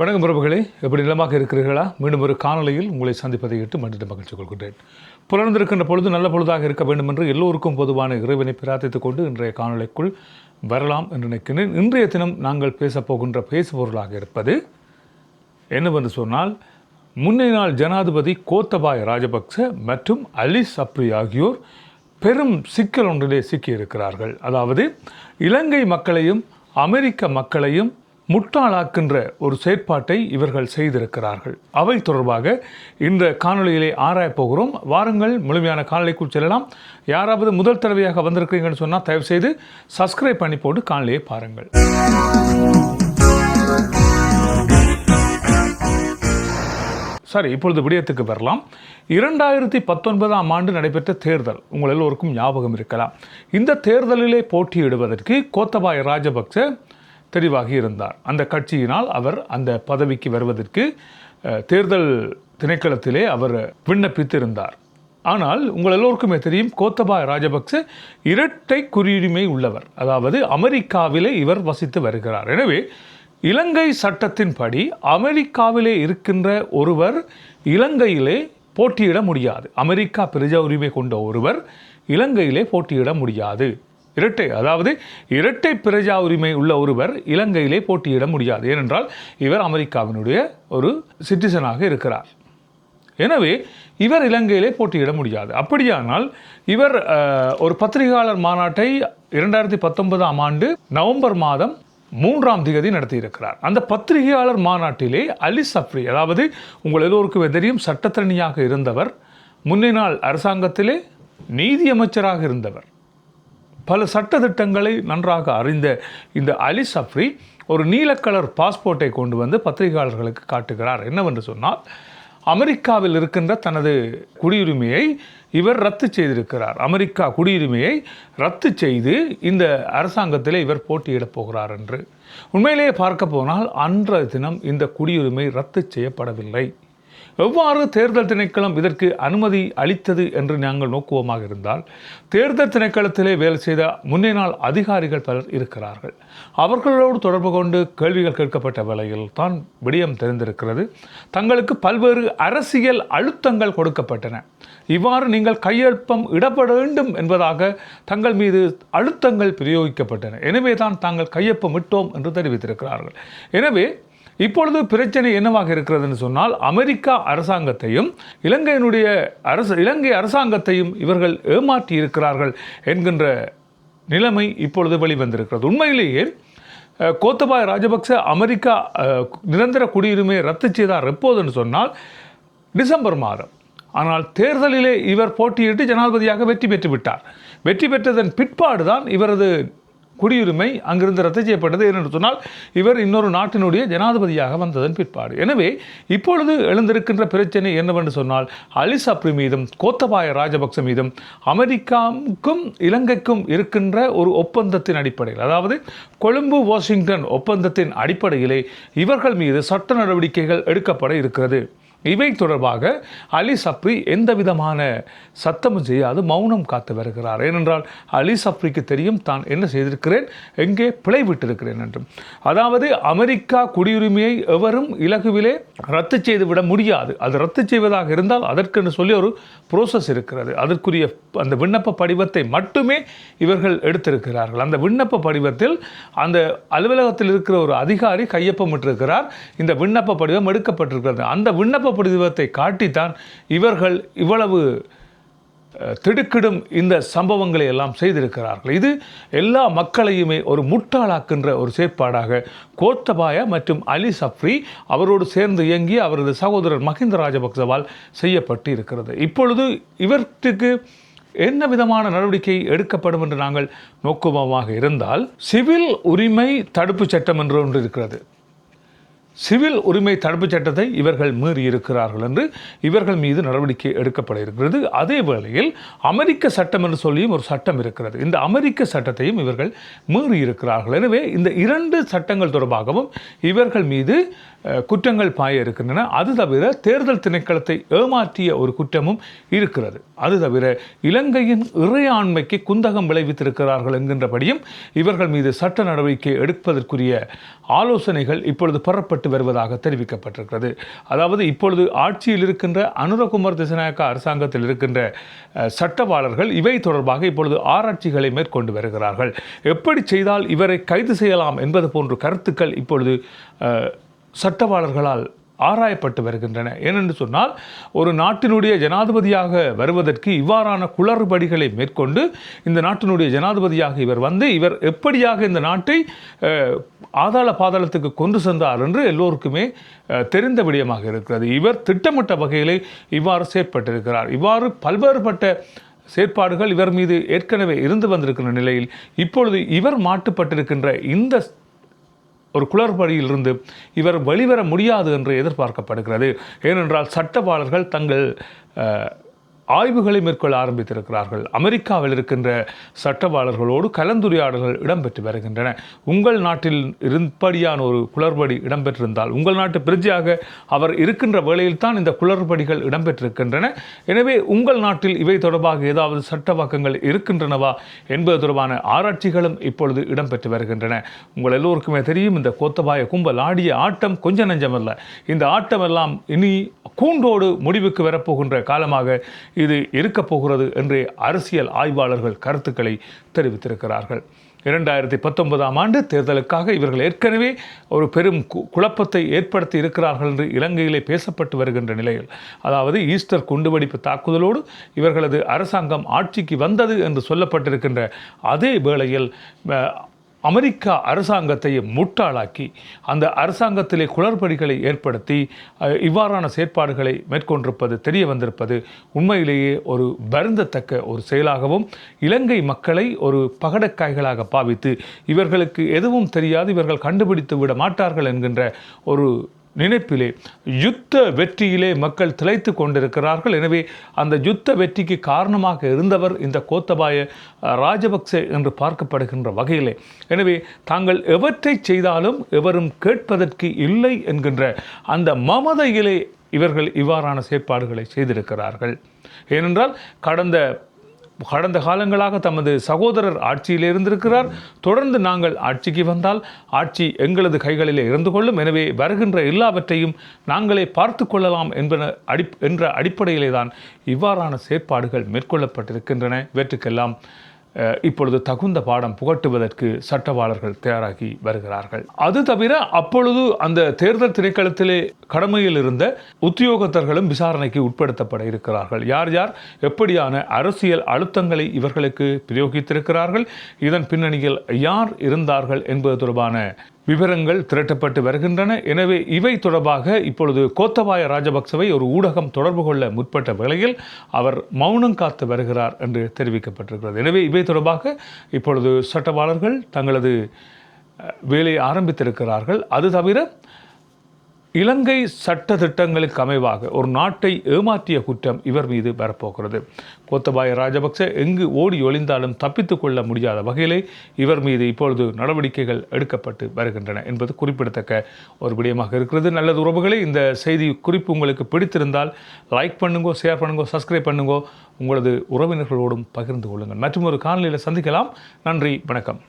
வணக்கம் உறவுகளே எப்படி நிலமாக இருக்கிறீர்களா? மீண்டும் ஒரு காணொலியில் உங்களை சந்திப்பதை இட்டு மன்னிட்டு மகிழ்ச்சி கொள்கின்றேன். புலர்ந்திருக்கின்ற பொழுது நல்ல பொழுதாக இருக்க வேண்டும் என்று எல்லோருக்கும் பொதுவான இறைவனை பிரார்த்தித்துக் கொண்டு இன்றைய காணொலிக்குள் வரலாம் என்று நினைக்கிறேன். இன்றைய தினம் நாங்கள் பேசப்போகின்ற பேசுபொருளாக இருப்பது என்னவென்று சொன்னால் முன்னைய நாள் ஜனாதிபதி கோத்தபாய ராஜபக்ச மற்றும் அலி சப்ரி ஆகியோர் பெரும் சிக்கல் ஒன்றிலே சிக்கியிருக்கிறார்கள். அதாவது இலங்கை மக்களையும் அமெரிக்க மக்களையும் முட்டாளாக்கின்ற ஒரு செயற்பாட்டை இவர்கள் செய்திருக்கிறார்கள். அவை தொடர்பாக இந்த காணொளியிலே ஆராயப் போகிறோம். வாருங்கள் முழுமையான காணொலிக்குள் செல்லலாம். யாராவது முதல் தடவையாக வந்திருக்கிறீங்கன்னு சொன்னால் தயவுசெய்து சப்ஸ்கிரைப் பண்ணி போட்டு காணொலியை பாருங்கள். சரி இப்பொழுது விடயத்துக்கு வரலாம். இரண்டாயிரத்தி பத்தொன்பதாம் ஆண்டு நடைபெற்ற தேர்தல். உங்கள் எல்லோருக்கும் ஞாபகம் இருக்கலாம். இந்த தேர்தலிலே போட்டியிடுவதற்கு கோத்தபாய ராஜபக்ச தெரிவாகி இருந்தார். அந்த கட்சியினால் அவர் அந்த பதவிக்கு வருவதற்கு தேர்தல் திணைக்களத்திலே அவர் விண்ணப்பித்திருந்தார். ஆனால் உங்கள் எல்லோருக்குமே தெரியும் கோத்தபாய ராஜபக்ச இரட்டை குறியுரிமை உள்ளவர். அதாவது அமெரிக்காவிலே இவர் வசித்து வருகிறார். எனவே இலங்கை சட்டத்தின்படி அமெரிக்காவிலே இருக்கின்ற ஒருவர் இலங்கையிலே போட்டியிட முடியாது. அமெரிக்கா பிரஜா உரிமை கொண்ட ஒருவர் இலங்கையிலே போட்டியிட முடியாது. இரட்டை அதாவது இரட்டை பிரஜா உரிமை உள்ள ஒருவர் இலங்கையிலே போட்டியிட முடியாது. ஏனென்றால் இவர் அமெரிக்காவினுடைய ஒரு சிட்டிசனாக இருக்கிறார். எனவே இவர் இலங்கையிலே போட்டியிட முடியாது. அப்படியானால் இவர் ஒரு பத்திரிகையாளர் மாநாட்டை இரண்டாயிரத்தி பத்தொன்பதாம் ஆண்டு நவம்பர் மாதம் மூன்றாம் திகதி நடத்தியிருக்கிறார். அந்த பத்திரிகையாளர் மாநாட்டிலே அலி சப்ரி அதாவது உங்கள் எதோருக்கு தெரியும் சட்டத்தரணியாக இருந்தவர் முன்னினால் அரசாங்கத்திலே நீதி அமைச்சராக இருந்தவர் பல சட்டதிட்டங்களை நன்றாக அறிந்த இந்த அலி சப்ரி ஒரு நீல கலர் பாஸ்போர்ட்டை கொண்டு வந்து பத்திரிகையாளர்களுக்கு காட்டுகிறார். என்னவென்று சொன்னால் அமெரிக்காவில் இருக்கின்ற தனது குடியுரிமையை இவர் ரத்து செய்திருக்கிறார். அமெரிக்கா குடியுரிமையை ரத்து செய்து இந்த அரசாங்கத்திலே இவர் போட்டியிடப் போகிறார் என்று. உண்மையிலேயே பார்க்க போனால் அன்றைய தினம் இந்த குடியுரிமை ரத்து செய்யப்படவில்லை. எவ்வாறு தேர்தல் திணைக்களம் இதற்கு அனுமதி அளித்தது என்று நாங்கள் நோக்குவோமாக இருந்தால் தேர்தல் திணைக்களத்திலே வேலை செய்த முன்னே நாள் அதிகாரிகள் பலர் இருக்கிறார்கள். அவர்களோடு தொடர்பு கொண்டு கேள்விகள் கேட்கப்பட்ட வேளையில் தான் விடயம் தெரிந்திருக்கிறது. தங்களுக்கு பல்வேறு அரசியல் அழுத்தங்கள் கொடுக்கப்பட்டன. இவ்வாறு நீங்கள் கையெழுப்பம் இடப்பட வேண்டும் என்பதாக தங்கள் மீது அழுத்தங்கள் பிரயோகிக்கப்பட்டன. எனவே தான் தாங்கள் கையொப்பம் விட்டோம் என்று தெரிவித்திருக்கிறார்கள். எனவே இப்பொழுது பிரச்சனை என்னவாக இருக்கிறதுன்னு சொன்னால் அமெரிக்கா அரசாங்கத்தையும் இலங்கையினுடைய அரசு இலங்கை அரசாங்கத்தையும் இவர்கள் ஏமாற்றி இருக்கிறார்கள் என்கின்ற நிலைமை இப்பொழுது வெளிவந்திருக்கிறது. உண்மையிலேயே கோத்தபாய ராஜபக்ச அமெரிக்கா நிரந்தர குடியுரிமையை ரத்து செய்தார் எப்போதுன்னு சொன்னால் டிசம்பர் மாதம். ஆனால் தேர்தலிலே இவர் போட்டியிட்டு ஜனாதிபதியாக வெற்றி பெற்று விட்டார். வெற்றி பெற்றதன் பிற்பாடு தான் இவரது குடியுரிமை அங்கிருந்து ரத்து செய்யப்பட்டது என்று சொன்னால் இவர் இன்னொரு நாட்டினுடைய ஜனாதிபதியாக வந்ததன் பிற்பாடு. எனவே இப்பொழுது எழுந்திருக்கின்ற பிரச்சனை என்னவென்று சொன்னால் அலி சப்ரி மீதும் கோத்தபாய ராஜபக்ச மீதும் அமெரிக்காவுக்கும் இலங்கைக்கும் இருக்கின்ற ஒரு ஒப்பந்தத்தின் அடிப்படையில் அதாவது கொழும்பு வாஷிங்டன் ஒப்பந்தத்தின் அடிப்படையிலே இவர்கள் மீது சட்ட நடவடிக்கைகள் எடுக்கப்பட இருக்கிறது. இவை தொடர்பாக அலி சப்ரி எந்த விதமான சத்தமும் செய்யாது மௌனம் காத்து வருகிறார். ஏனென்றால் அலி சப்ரிக்கு தெரியும் தான் என்ன செய்திருக்கிறேன்? எங்கே பிழை விட்டிருக்கிறேன் என்றும். அதாவது அமெரிக்கா குடியுரிமையை எவரும் இலகுவிலே ரத்து செய்து விட முடியாது. அது ரத்து செய்வதாக இருந்தால் அதற்கென்று சொல்லி ஒரு ப்ரோசஸ் இருக்கிறது. அதற்குரிய அந்த விண்ணப்ப படிவத்தை மட்டுமே இவர்கள் எடுத்திருக்கிறார்கள். அந்த விண்ணப்ப படிவத்தில் அந்த அலுவலகத்தில் இருக்கிற ஒரு அதிகாரி கையொப்பமிட்டிருக்கிறார். இந்த விண்ணப்ப படிவம் எடுக்கப்பட்டிருக்கிறது. அந்த விண்ணப்ப படிவத்தை காட்டித்தான் இவர்கள் இவ்வளவு திடுக்கிடும் இந்த சம்பவங்களை எல்லாம் செய்திருக்கிறார்கள். இது எல்லா மக்களையுமே ஒரு முட்டாளாக்கின்ற ஒரு செயற்பாடாக கோத்தபாய மற்றும் அலி சப்ரி அவரோடு சேர்ந்து இயங்கி அவரது சகோதரர் மஹிந்த ராஜபக்சவால் செய்யப்பட்டு இருக்கிறது இப்பொழுது இவற்றுக்கு என்ன விதமான நடவடிக்கை எடுக்கப்படும் என்று நாங்கள் நோக்குவமாக இருந்தால் சிவில் உரிமை தடுப்பு சட்டம் என்று ஒன்று இருக்கிறது. சிவில் உரிமை தடுப்புச் சட்டத்தை இவர்கள் மீறி இருக்கிறார்கள் என்று இவர்கள் மீது நடவடிக்கை எடுக்கப்பட இருக்கிறது. அதே வேளையில் அமெரிக்க சட்டம் என்று சொல்லியும் ஒரு சட்டம் இருக்கிறது. இந்த அமெரிக்க சட்டத்தையும் இவர்கள் மீறியிருக்கிறார்கள் எனவே இந்த இரண்டு சட்டங்கள் தொடர்பாகவும் இவர்கள் மீது குற்றங்கள் பாய இருக்கின்றன. அது தவிர தேர்தல் திணைக்களத்தை ஏமாற்றிய ஒரு குற்றமும் இருக்கிறது. அது தவிர இலங்கையின் இறையாண்மைக்கு குந்தகம் விளைவித்திருக்கிறார்கள் என்கின்றபடியும் இவர்கள் மீது சட்ட நடவடிக்கை எடுப்பதற்குரிய ஆலோசனைகள் இப்பொழுது பெறப்பட்டு வருவதாக தெரிவிக்கப்பட்டிருக்கிறது. அதாவது இப்பொழுது ஆட்சியில் இருக்கின்ற அனுரகுமார் திசநாயக்க அரசாங்கத்தில் இருக்கின்ற சட்டவாளர்கள் இவை தொடர்பாக இப்பொழுது ஆராய்ச்சிகளை மேற்கொண்டு வருகிறார்கள். எப்படி செய்தால் இவரை கைது செய்யலாம் என்பது போன்ற கருத்துக்கள் இப்பொழுது சட்டவாளர்களால் ஆராயப்பட்டு வருகின்றன. ஏனென்று சொன்னால் ஒரு நாட்டினுடைய ஜனாதிபதியாக வருவதற்கு இவ்வாறான குளறுபடிகளை மேற்கொண்டு இந்த நாட்டினுடைய ஜனாதிபதியாக இவர் வந்து இவர் எப்படியாக இந்த நாட்டை ஆதாள பாதாளத்துக்கு கொண்டு சென்றார் என்று எல்லோருக்குமே தெரிந்த விடயமாக இருக்கிறது. இவர் திட்டமிட்ட வகையிலே இவ்வாறு செயற்பட்டிருக்கிறார். இவ்வாறு பல்வேறுபட்ட செயற்பாடுகள் இவர் மீது ஏற்கனவே இருந்து வந்திருக்கின்ற நிலையில் இப்பொழுது இவர் மாட்டுப்பட்டிருக்கின்ற இந்த ஒரு குளறுபடியிலிருந்து இவர் வெளிவர முடியாது என்று எதிர்பார்க்கப்படுகிறது. ஏனென்றால் சட்டவாளர்கள் தங்கள் ஆய்வுகளை மேற்கொள்ள ஆரம்பித்திருக்கிறார்கள். அமெரிக்காவில் இருக்கின்ற சட்டவாளர்களோடு கலந்துரையாடல்கள் இடம்பெற்று வருகின்றன. உங்கள் நாட்டில் இருப்படியான ஒரு குளறுபடி இடம்பெற்றிருந்தால் உங்கள் நாட்டு பிரஜையாக அவர் இருக்கின்ற வேளையில் தான் இந்த குளறுபடிகள் இடம்பெற்றிருக்கின்றன. எனவே உங்கள் நாட்டில் இவை தொடர்பாக ஏதாவது சட்டவாக்கங்கள் இருக்கின்றனவா என்பது தொடர்பான ஆராய்ச்சிகளும் இப்பொழுது இடம்பெற்று வருகின்றன. உங்கள் எல்லோருக்குமே தெரியும் இந்த கோத்தபாய கும்பல் ஆடிய ஆட்டம் கொஞ்ச நஞ்சமல்ல. இந்த ஆட்டமெல்லாம் இனி கூண்டோடு முடிவுக்கு வரப்போகின்ற காலமாக இது இருக்கப் போகிறது என்று அரசியல் ஆய்வாளர்கள் கருத்துக்களை தெரிவித்திருக்கிறார்கள். இரண்டாயிரத்தி பத்தொன்பதாம் ஆண்டு தேர்தலுக்காக இவர்கள் ஏற்கனவே ஒரு பெரும் கு- குழப்பத்தை ஏற்படுத்தி இருக்கிறார்கள் என்று இலங்கையிலே பேசப்பட்டு வருகின்ற நிலையில் அதாவது ஈஸ்டர் குண்டுவெடிப்பு தாக்குதலோடு இவர்களது அரசாங்கம் ஆட்சிக்கு வந்தது என்று சொல்லப்பட்டிருக்கின்ற அதே வேளையில் அமெரிக்கா அரசாங்கத்தை முட்டாளாக்கி அந்த அரசாங்கத்திலே குளறுபடிகளை ஏற்படுத்தி இவ்வாறான செயற்பாடுகளை மேற்கொண்டிருப்பது தெரிய வந்திருப்பது உண்மையிலேயே ஒரு வருந்தத்தக்க ஒரு செயலாகவும் இலங்கை மக்களை ஒரு பகடக்காய்களாக பாவித்து இவர்களுக்கு எதுவும் தெரியாது இவர்கள் கண்டுபிடித்து விட மாட்டார்கள் என்கின்ற ஒரு நினைப்பிலே யுத்த வெற்றியிலே மக்கள் திளைத்து கொண்டிருக்கிறார்கள். எனவே அந்த யுத்த வெற்றிக்கு காரணமாக இருந்தவர் இந்த கோத்தபாய ராஜபக்சே என்று பார்க்கப்படுகின்ற வகையிலே. எனவே தாங்கள் எவற்றை செய்தாலும் எவரும் கேட்பதற்கு இல்லை என்கின்ற அந்த மமதையிலே இவர்கள் இவ்வாறான செயற்பாடுகளை செய்திருக்கிறார்கள். ஏனென்றால் கடந்த கடந்த காலங்களாக தமது சகோதரர் ஆட்சியில் இருந்திருக்கிறார். தொடர்ந்து நாங்கள் ஆட்சிக்கு வந்தால் ஆட்சி எங்களது கைகளிலே இருந்து கொள்ளும். எனவே வருகின்ற எல்லாவற்றையும் நாங்களே பார்த்து கொள்ளலாம் என்பன அடி என்ற அடிப்படையிலே தான் இவ்வாறான செயற்பாடுகள் மேற்கொள்ளப்பட்டிருக்கின்றன. இவற்றுக்கெல்லாம் இப்பொழுது தகுந்த பாடம் புகட்டுவதற்கு சட்டவாளர்கள் தயாராகி வருகிறார்கள். அது தவிர அப்பொழுது அந்த தேர்தல் திணைக்களத்திலே கடமையில் இருந்த உத்தியோகத்தர்களும் விசாரணைக்கு உட்படுத்தப்பட இருக்கிறார்கள். யார் யார்? எப்படியான அரசியல் அழுத்தங்களை இவர்களுக்கு பிரயோகித்திருக்கிறார்கள்? இதன் பின்னணியில் யார் இருந்தார்கள் என்பது தொடர்பான விவரங்கள் திரட்டப்பட்டு வருகின்றன. எனவே இவை தொடர்பாக இப்பொழுது கோத்தபாய ராஜபக்சவை ஒரு ஊடகம் தொடர்பு கொள்ள முற்பட்ட வேளையில் அவர் மௌனம் காத்து வருகிறார் என்று தெரிவிக்கப்பட்டிருக்கிறது. எனவே இவை தொடர்பாக இப்பொழுது சட்டவாளர்கள் தங்களது வேலையை ஆரம்பித்திருக்கிறார்கள். அது தவிர இலங்கை சட்ட திட்டங்களுக்கு அமைவாக ஒரு நாட்டை ஏமாற்றிய குற்றம் இவர் மீது வரப்போகிறது. கோத்தபாய ராஜபக்ச எங்கு ஓடி ஒளிந்தாலும் தப்பித்துக் கொள்ள முடியாத வகையிலே இவர் மீது இப்பொழுது நடவடிக்கைகள் எடுக்கப்பட்டு வருகின்றன என்பது குறிப்பிடத்தக்க ஒரு விடயமாக இருக்கிறது. நல்லது உறவுகளே இந்த செய்தி குறிப்பு உங்களுக்கு பிடித்திருந்தால் லைக் பண்ணுங்கோ ஷேர் பண்ணுங்கோ சப்ஸ்கிரைப் பண்ணுங்கோ. உங்களது உறவினர்களோடும் பகிர்ந்து கொள்ளுங்கள். மற்றும் ஒரு காணொலியில் சந்திக்கலாம். நன்றி வணக்கம்.